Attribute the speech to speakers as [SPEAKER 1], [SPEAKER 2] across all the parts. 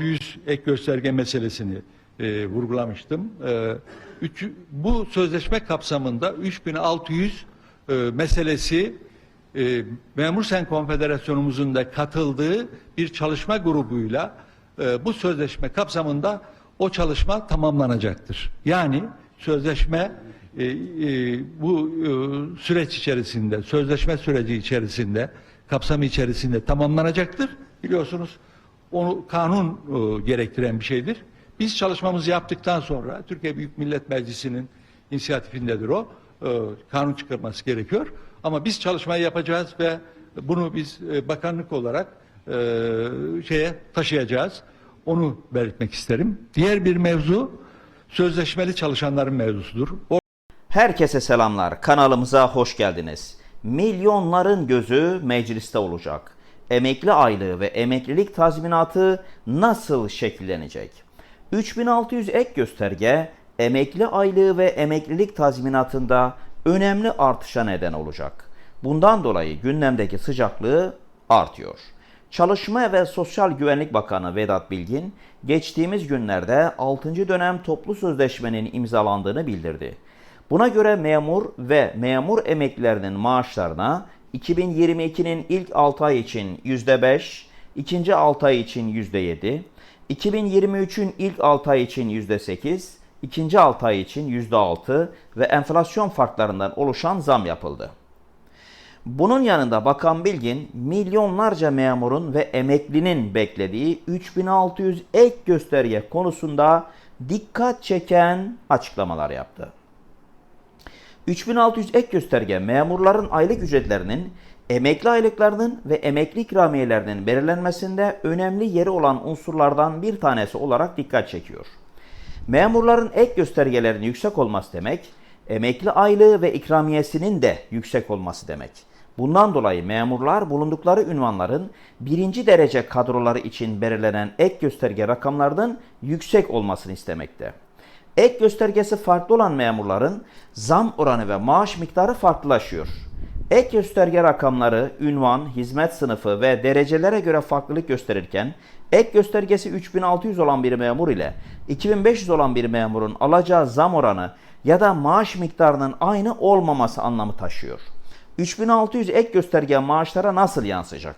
[SPEAKER 1] 3600 ek gösterge meselesini e, vurgulamıştım. E, üç, bu sözleşme kapsamında 3600 e, meselesi e, Memur Sen Konfederasyonumuzun da katıldığı bir çalışma grubuyla e, bu sözleşme kapsamında o çalışma tamamlanacaktır. Yani sözleşme e, e, bu e, süreç içerisinde, sözleşme süreci içerisinde, kapsamı içerisinde tamamlanacaktır. Biliyorsunuz onu kanun e, gerektiren bir şeydir. Biz çalışmamızı yaptıktan sonra Türkiye Büyük Millet Meclisi'nin inisiyatifindedir o. E, kanun çıkarması gerekiyor. Ama biz çalışmayı yapacağız ve bunu biz e, bakanlık olarak e, şeye taşıyacağız. Onu belirtmek isterim. Diğer bir mevzu sözleşmeli çalışanların mevzusudur. O
[SPEAKER 2] Herkese selamlar. Kanalımıza hoş geldiniz. Milyonların gözü mecliste olacak. Emekli aylığı ve emeklilik tazminatı nasıl şekillenecek? 3600 ek gösterge emekli aylığı ve emeklilik tazminatında önemli artışa neden olacak. Bundan dolayı gündemdeki sıcaklığı artıyor. Çalışma ve Sosyal Güvenlik Bakanı Vedat Bilgin geçtiğimiz günlerde 6. dönem toplu sözleşmenin imzalandığını bildirdi. Buna göre memur ve memur emeklilerinin maaşlarına 2022'nin ilk 6 ay için %5, ikinci 6 ay için %7, 2023'ün ilk 6 ay için %8, ikinci 6 ay için %6 ve enflasyon farklarından oluşan zam yapıldı. Bunun yanında Bakan Bilgin milyonlarca memurun ve emeklinin beklediği 3600 ek gösterge konusunda dikkat çeken açıklamalar yaptı. 3600 ek gösterge memurların aylık ücretlerinin, emekli aylıklarının ve emekli ikramiyelerinin belirlenmesinde önemli yeri olan unsurlardan bir tanesi olarak dikkat çekiyor. Memurların ek göstergelerinin yüksek olması demek, emekli aylığı ve ikramiyesinin de yüksek olması demek. Bundan dolayı memurlar bulundukları ünvanların birinci derece kadroları için belirlenen ek gösterge rakamlarının yüksek olmasını istemekte. Ek göstergesi farklı olan memurların zam oranı ve maaş miktarı farklılaşıyor. Ek gösterge rakamları, ünvan, hizmet sınıfı ve derecelere göre farklılık gösterirken ek göstergesi 3600 olan bir memur ile 2500 olan bir memurun alacağı zam oranı ya da maaş miktarının aynı olmaması anlamı taşıyor. 3600 ek gösterge maaşlara nasıl yansıyacak?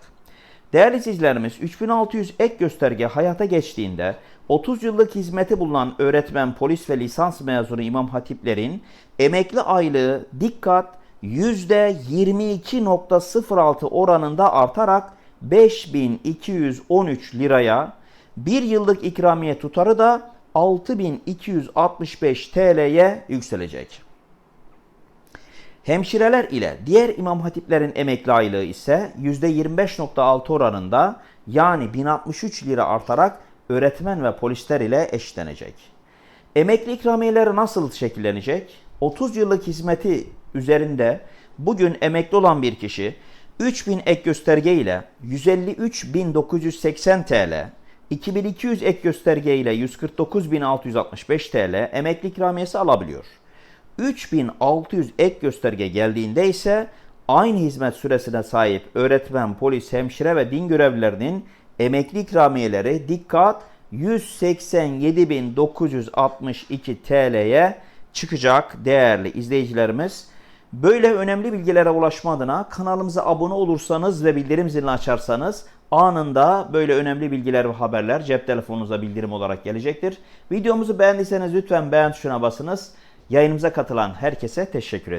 [SPEAKER 2] Değerli izleyicilerimiz 3600 ek gösterge hayata geçtiğinde 30 yıllık hizmeti bulunan öğretmen, polis ve lisans mezunu imam hatiplerin emekli aylığı dikkat %22.06 oranında artarak 5213 liraya, bir yıllık ikramiye tutarı da 6265 TL'ye yükselecek. Hemşireler ile diğer imam hatiplerin emekli aylığı ise %25.6 oranında yani 1063 lira artarak öğretmen ve polisler ile eşitlenecek. Emekli ikramiyeleri nasıl şekillenecek? 30 yıllık hizmeti üzerinde bugün emekli olan bir kişi 3000 ek gösterge ile 153.980 TL, 2200 ek gösterge ile 149.665 TL emekli ikramiyesi alabiliyor. 3600 ek gösterge geldiğinde ise aynı hizmet süresine sahip öğretmen, polis, hemşire ve din görevlilerinin emekli ikramiyeleri dikkat 187.962 TL'ye çıkacak değerli izleyicilerimiz. Böyle önemli bilgilere ulaşma adına kanalımıza abone olursanız ve bildirim zilini açarsanız anında böyle önemli bilgiler ve haberler cep telefonunuza bildirim olarak gelecektir. Videomuzu beğendiyseniz lütfen beğen tuşuna basınız. Yayınımıza katılan herkese teşekkür ederim.